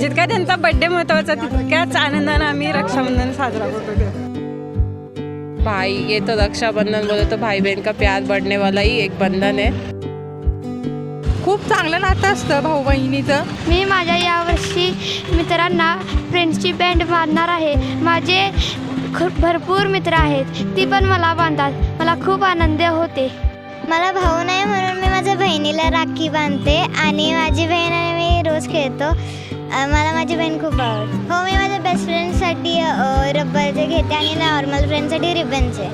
जितका त्यांचा बड्डे महत्त्वाचा तितक्याच आनंदानं आम्ही रक्षाबंधन साजरा करतो ते भाई ये तो रक्षाबंधन बोले तो भाई बहन का प्यार बढ़ने वाला ही एक बंधन है। खूप चांगलं नातं असतं भाऊ बहिणीचं मी माझ्या यावर्षी मित्रांना फ्रेंड्सची बँड बांधणार आहे. माझे खूप भरपूर मित्र आहेत. ती पण मला बांधतात. मला खूप आनंद होते. मला भाऊ नाही म्हणून मी माझ्या बहिणीला राखी बांधते आणि माझी बहीण आणि रोज खेळतो. मला माझी बहीण खूप आवडते. हो मी माझ्या बेस्ट फ्रेंडसाठी रबरचे घेते आणि नॉर्मल फ्रेंडसाठी रिबनचे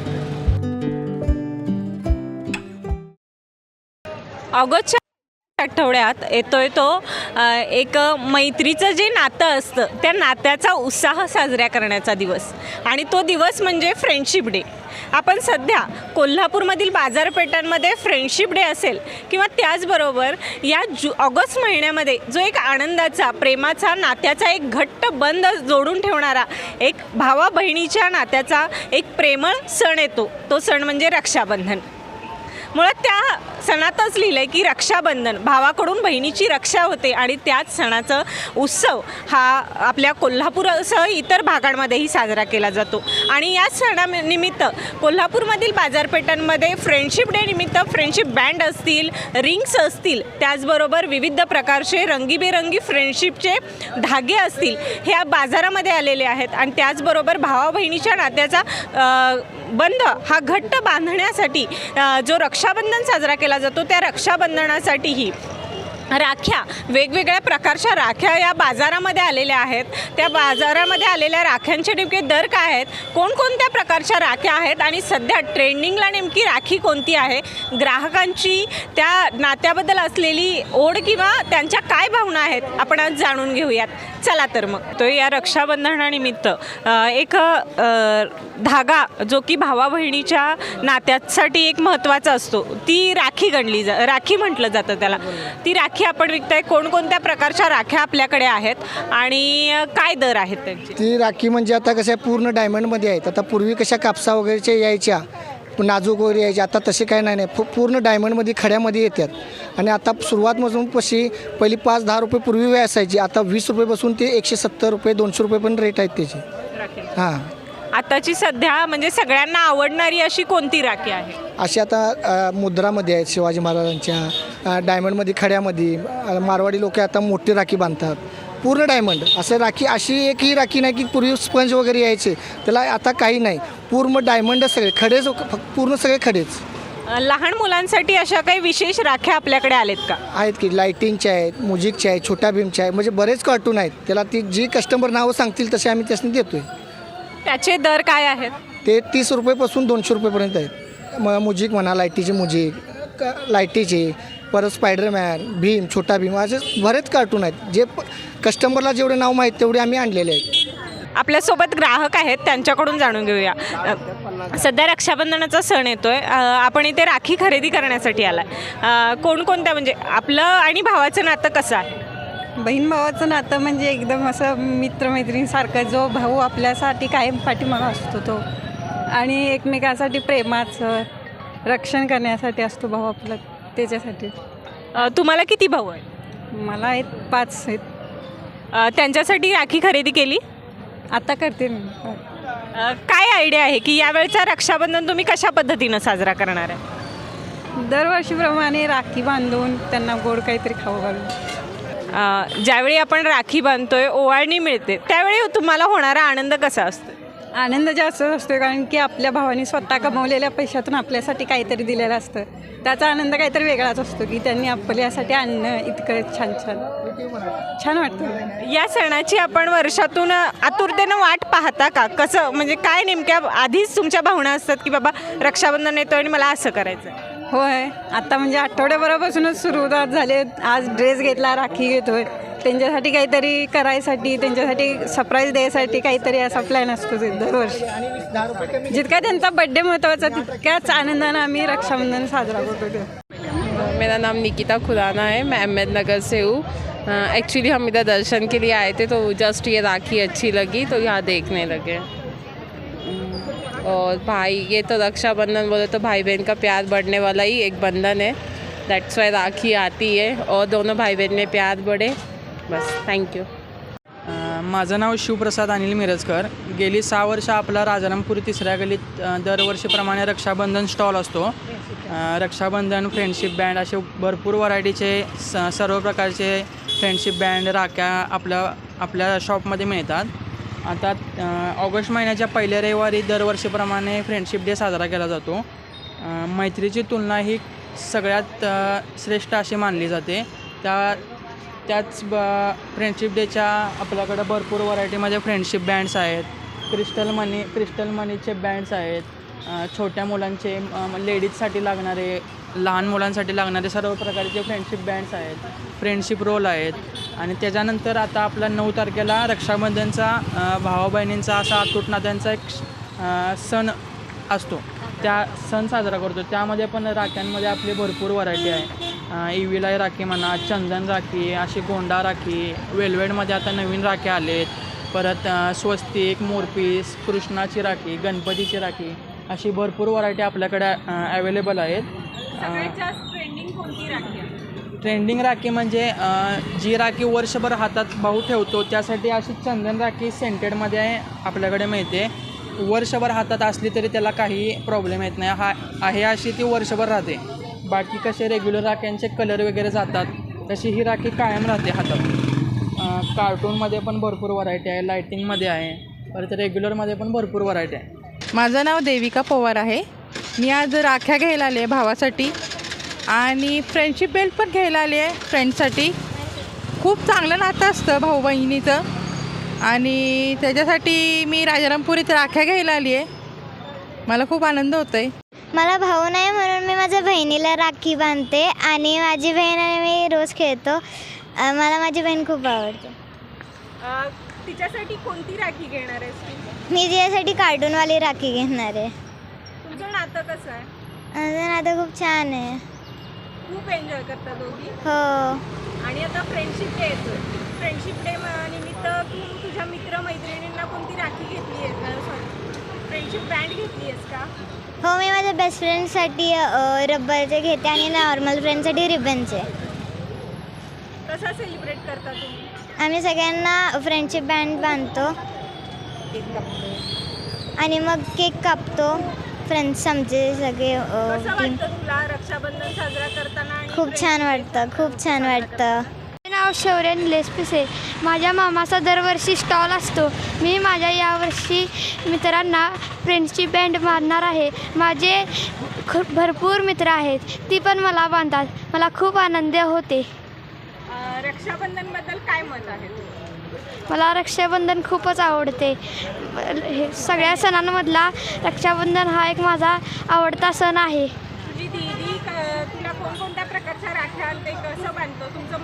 ऑगस्टच्या आठवड्यात येतोय तो एक मैत्रीचं जे नातं असतं त्या नात्याचा उत्साह साजरा करण्याचा दिवस. आणि तो दिवस म्हणजे फ्रेंडशिप डे आपण सध्या कोल्हापूरमधील बाजारपेठांमध्ये फ्रेंडशिप डे असेल किंवा त्याचबरोबर या जु ऑगस्ट महिन्यामध्ये जो एक आनंदाचा प्रेमाचा नात्याचा एक घट्ट बंद जोडून ठेवणारा एक भावा बहिणीच्या नात्याचा एक प्रेमळ सण येतो. तो सण म्हणजे रक्षाबंधन. मुळात त्या सणातच लिहिलं आहे की रक्षाबंधन भावाकडून बहिणीची रक्षा होते आणि त्याच सणाचं उत्सव हा आपल्या कोल्हापूरसह इतर भागांमध्येही साजरा केला जातो. आणि या सणानिमित्त कोल्हापूरमधील बाजारपेठांमध्ये फ्रेंडशिप डे निमित्त फ्रेंडशिप बँड असतील रिंग्स असतील त्याचबरोबर विविध प्रकारचे रंगीबेरंगी फ्रेंडशिपचे धागे असतील हे बाजारामध्ये आलेले आहेत. आणि त्याचबरोबर भावा बहिणीच्या नात्याचा बंध हा घट्ट बांधण्यासाठी जो रक्षाबंधन साजरा केला जातो त्या रक्षाबंधनासाठीही. राख्या वेगवेगळ्या प्रकारच्या राख्या या बाजारामध्ये आलेल्या आहेत. त्या बाजारामध्ये आलेल्या राख्यांचे नेमके दर काय आहेत? कोणकोणत्या प्रकारच्या राख्या आहेत? आणि सध्या ट्रेंडिंगला नेमकी राखी कोणती आहे? ग्राहकांची त्या नात्याबद्दल असलेली ओढ किंवा त्यांच्या काय भावना आहेत? आपण आज जाणून घेऊयात. चला तर मग. तो या रक्षाबंधनानिमित्त एक धागा जो की भावा बहिणीच्या नात्यासाठी एक महत्त्वाचा असतो. ती राखी गणली जा राखी म्हटलं जातं त्याला. ती राखी आपण विकताय कोणकोणत्या प्रकारच्या राख्या आपल्याकडे आहेत आणि काय दर आहेत त्यांचे? ती राखी म्हणजे आता कसं आहे पूर्ण डायमंडमध्ये आहेत. आता पूर्वी कशा कापसा वगैरेच्या यायच्या नाजूक वगैरे यायच्या आता तसे काय नाही नाही. पूर्ण डायमंडमध्ये खड्यामध्ये येतात. आणि आता सुरुवातपासून कशी पहिली पाच दहा रुपये पूर्वी वेळ असायची. आता वीस रुपयेपासून ते एकशे सत्तर रुपये दोनशे रुपये पण रेट आहेत त्याचे. हां. आताची सध्या म्हणजे सगळ्यांना आवडणारी अशी कोणती राखी आहे? अशी आता अ, मुद्रामध्ये आहेत शिवाजी महाराजांच्या डायमंडमध्ये खड्यामध्ये मारवाडी लोक आता मोठी राखी बांधतात. पूर्ण डायमंड. असं राखी अशी एकही राखी नाही की पूर्वी स्पंज वगैरे यायचे. त्याला आता काही नाही. पूर्ण डायमंड सगळे खडेच पूर्ण सगळे खडेच. लहान मुलांसाठी अशा काही विशेष राख्या आपल्याकडे आलेत का? आहेत की लाईटिंगच्या आहेत म्युझिकच्या आहेत छोट्या भीमच्या आहेत. म्हणजे बरेच कार्टून आहेत. त्याला ती जी कस्टमर नावं सांगतील तसे आम्ही त्यासनी देतो आहे त्याचे दर काय आहेत? ते तीस रुपयेपासून दोनशे रुपयेपर्यंत आहेत. मग म्युझिक म्हणा लाईटीचे म्युझिक क लाईटीचे परत स्पायडरमॅन भीम छोटा भीम असे बरेच कार्टून आहेत. जे प कस्टमरला जेवढे नाव माहीत तेवढे आम्ही आणलेले आहेत. आपल्यासोबत ग्राहक आहेत त्यांच्याकडून जाणून घेऊया. सध्या रक्षाबंधनाचा सण येतोय. आपण इथे राखी खरेदी करण्यासाठी आलाय. अ, कोणकोणत्या म्हणजे आपलं आणि भावाचं नातं कसं आहे? बहीण भावाचं नातं म्हणजे एकदम असं मित्रमैत्रिणीसारखं जो भाऊ आपल्यासाठी कायम पाठीमागा असतो तो. आणि एकमेकासाठी प्रेमाचं रक्षण करण्यासाठी असतो भाऊ आपलं. त्याच्यासाठी. अ, तुम्हाला किती भाऊ आहेत? मला आहेत पाच आहेत. अ, त्यांच्यासाठी राखी खरेदी केली? आता करते मी. अ, काय आयडिया आहे की यावेळचा रक्षाबंधन तुम्ही कशा पद्धतीनं साजरा करणार आहे? दरवर्षीप्रमाणे राखी बांधून त्यांना गोड काहीतरी खाऊ घालून. अ, ज्यावेळी आपण राखी बांधतोय ओवाळणी मिळते त्यावेळी तुम्हाला होणारा आनंद कसा असतो? आनंद जास्त असतो कारण की आपल्या भावाने स्वतः कमवलेल्या पैशातून आपल्यासाठी काहीतरी दिलेलं असतं. त्याचा आनंद काहीतरी वेगळाच असतो की त्यांनी आपल्यासाठी आणणं इतकं छान छान. छान वाटतं. या सणाची आपण वर्षातून आतुरतेनं वाट पाहता का? कसं म्हणजे काय नेमक्या आधीच तुमच्या भावना असतात की बाबा रक्षाबंधन येतो आणि मला असं करायचं? होय. आता म्हणजे आठवड्याभरापासूनच सुरुवात झाली आज ड्रेस घेतला राखी घेतोय. त्यांच्यासाठी काहीतरी करायसाठी त्यांच्यासाठी सरप्राईज द्यायसाठी काहीतरी असा प्लॅन असतो दरवर्षी. जितका त्यांचा बड्डे महत्त्वाचा तितक्याच आनंदानं आम्ही रक्षाबंधन साजरा करतो ते. मेरा नाम निकिता खुराना है मैं अहमदनगर से हूँ। एक्चुअली हम इधर दर्शन के लिए आए थे तो जस्ट ये राखी अच्छी लगी तो यहाँ देखने लगे। और भाई ये तो रक्षाबंधन बोले तो भाई बहन का प्यार बढ़ने वाला ही एक बंधन है। दैट्स वाई राखी आती है और दोनों भाई बहन में प्यार बढ़े। बस थँक्यू माझं नाव शिवप्रसाद अनिल मिरजकर. गेली सहा वर्ष आपला राजारामपुरी तिसऱ्या गलीत दरवर्षीप्रमाणे रक्षाबंधन स्टॉल असतो. रक्षाबंधन फ्रेंडशिप बँड असे भरपूर व्हरायटीचे स सर्व प्रकारचे फ्रेंडशिप बँड राख्या आपल्या आपल्या शॉपमध्ये मिळतात. आता ऑगस्ट महिन्याच्या पहिल्या रविवारी दरवर्षीप्रमाणे फ्रेंडशिप डे साजरा केला जातो. मैत्रीची तुलना ही सगळ्यात श्रेष्ठ अशी मानली जाते. त्या त्याच ब फ्रेंडशिप डेच्या आपल्याकडं भरपूर व्हरायटीमध्ये फ्रेंडशिप बँड्स आहेत. क्रिस्टल मनी क्रिस्टल मनीचे बँड्स आहेत. छोट्या मुलांचे लेडीजसाठी लागणारे लहान मुलांसाठी लागणारे सर्व प्रकारचे फ्रेंडशिप बँड्स आहेत. फ्रेंडशिप रोल आहेत. आणि त्याच्यानंतर आता आपला नऊ तारखेला रक्षाबंधनचा भावा बहिणींचा असा अतूट नात्यांचा एक सण असतो. त्या सण साजरा करतो. त्यामध्ये पण राख्यांमध्ये आपली भरपूर व्हरायटी आहे. इविलाई राखी म्हणा चंदन राखी अशी गोंडा राखी वेलवेडमध्ये आता नवीन राखी आलेत. परत स्वस्तिक मोरपीस कृष्णाची राखी गणपतीची राखी अशी भरपूर व्हरायटी आपल्याकडे अवेलेबल आहेत. ट्रेंडिंग राखी म्हणजे जी राखी वर्षभर हातात भाऊ ठेवतो त्यासाठी अशी चंदन राखी सेंटेडमध्ये आपल्याकडे मिळते. वर्षभर हातात असली तरी त्याला काही प्रॉब्लेम येत नाही. हा आहे अशी ती वर्षभर राहते. बाकी कसे रेग्युलर राख्यांचे कलर वगैरे जातात तशी ही राखी कायम राहते हातात. कार्टूनमध्ये पण भरपूर व्हरायटी आहे लायटिंगमध्ये आहे परत रेग्युलरमध्ये पण भरपूर व्हरायटी आहे. माझं नाव देविका पवार आहे. मी आज राख्या घ्यायला आले आहे भावासाठी आणि फ्रेंडशिप बेल्ट पण घ्यायला आली आहे फ्रेंडसाठी खूप चांगलं नातं असतं भाऊ बहिणीचं आणि त्याच्यासाठी मी राजारामपुरीत राख्या घ्यायला आली आहे. मला खूप आनंद होतो आहे मला भाऊ नाही म्हणून मी माझ्या बहिणीला राखी बांधते आणि माझी बहीण आणि मी रोज खेळतो. अ, मला माझी बहीण खूप आवडते. अ, तिच्यासाठी कोणती राखी घेणार आहेस तू? मी तिच्यासाठी कार्टूनवाली राखी घेणार आहे. तुमचं नातं कसं आहे? माझं नातं खूप छान आहे. खूप एन्जॉय करता दोघी? हो. आणि आता फ्रेंडशिप डे येतोय. फ्रेंडशिप डे निमित्त तू तुझ्या मित्र मैत्रिणींना कोणती राखी घेतली आहे सॉरी फ्रेंडशिप बँड घेतली आहेस का? हो मी माझ्या बेस्ट फ्रेंडसाठी रब्बरचे घेते आणि नॉर्मल फ्रेंडसाठी रिबनचे कसा सेलिब्रेट करता तुम्ही? आम्ही सगळ्यांना फ्रेंडशिप बँड बांधतो. आणि मग केक कापतो. फ्रेंड्स आमचे सगळे कसं टीम वाटतं तुला रक्षाबंधन साजरा करताना आणि खूप छान वाटतं खूप छान वाटतं. नाव शौर्य निलेश पिसे. माझ्या मामाचा दरवर्षी स्टॉल असतो. मी माझ्या यावर्षी मित्रांना फ्रेंडशिप बँड मारणार आहे. माझे खूप भरपूर मित्र आहेत. ती पण मला बांधतात. मला खूप आनंद होते. रक्षाबंधनबद्दल काय मत आहे? मला रक्षाबंधन खूपच आवडते. हे सगळ्या सणांमधला रक्षाबंधन हा एक माझा आवडता सण आहे. तुझी दीदी तुला कोणकोणत्या प्रकारचा राख्या ते कसं बांधतो तुमचं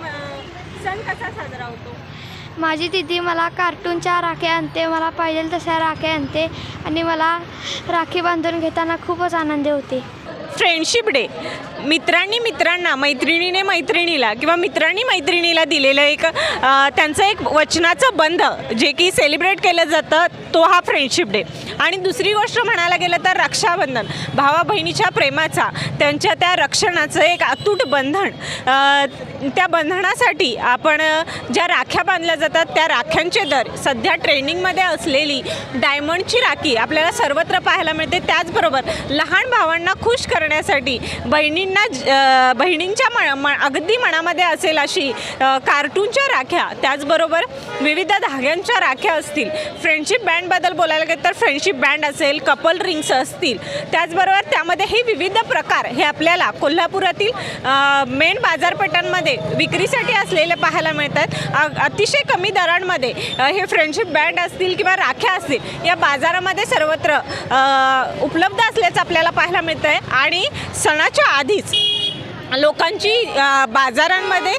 सण कसा साजरा होतो? माझी दीदी मला कार्टूनच्या राख्या आणते मला पाहिजे तशा राख्या आणते आणि मला राखी बांधून घेताना खूपच आनंद होते. फ्रेंडशिप डे मित्रांनी मित्रांना मैत्रिणीने मैत्रिणीला किंवा मित्रांनी मैत्रिणीला दिलेलं एक त्यांचं एक वचनाचं बंध जे की सेलिब्रेट केलं जातं तो हा फ्रेंडशिप डे आणि दुसरी गोष्ट म्हणायला गेलं तर रक्षाबंधन. भावा बहिणीच्या प्रेमाचा त्यांच्या त्या रक्षणाचं एक अतूट बंधन त्या बंधनासाठी आपण ज्या राख्या बांधल्या जातात त्या राख्यांचे दर सध्या ट्रेंडिंगमध्ये असलेली डायमंडची राखी आपल्याला सर्वत्र पाहायला मिळते. त्याचबरोबर लहान भावांना खुश करण्यासाठी बहिणींना ज- बहिणींच्या म म अगदी मनामध्ये असेल अशी कार्टूनच्या राख्या त्याचबरोबर विविध धाग्यांच्या राख्या असतील. फ्रेंडशिप बँडबद्दल बोलायला गेलं तर फ्रेंडशिप बँड असेल कपल रिंग्स असतील. त्याचबरोबर त्यामध्ये हे विविध प्रकार हे आपल्याला कोल्हापुरातील मेन बाजारपेठांमध्ये विक्रीसाठी असलेले पाहायला मिळतात. अतिशय कमी दरांमध्ये हे फ्रेंडशिप बँड असतील किंवा राख्या असतील या बाजारामध्ये सर्वत्र उपलब्ध असल्याचं आपल्याला पाहायला मिळतं आहे आणि सणाच्या आधीच लोकांची बाजारांमध्ये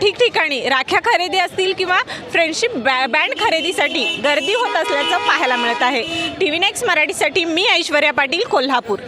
ठिकठिकाणी राख्या खरेदी असतील किंवा फ्रेंडशिप बॅ बँड खरेदीसाठी गर्दी होत असल्याचं पाहायला मिळत आहे. टी व्ही नेक्स्ट मराठीसाठी मी ऐश्वर्या पाटील कोल्हापूर.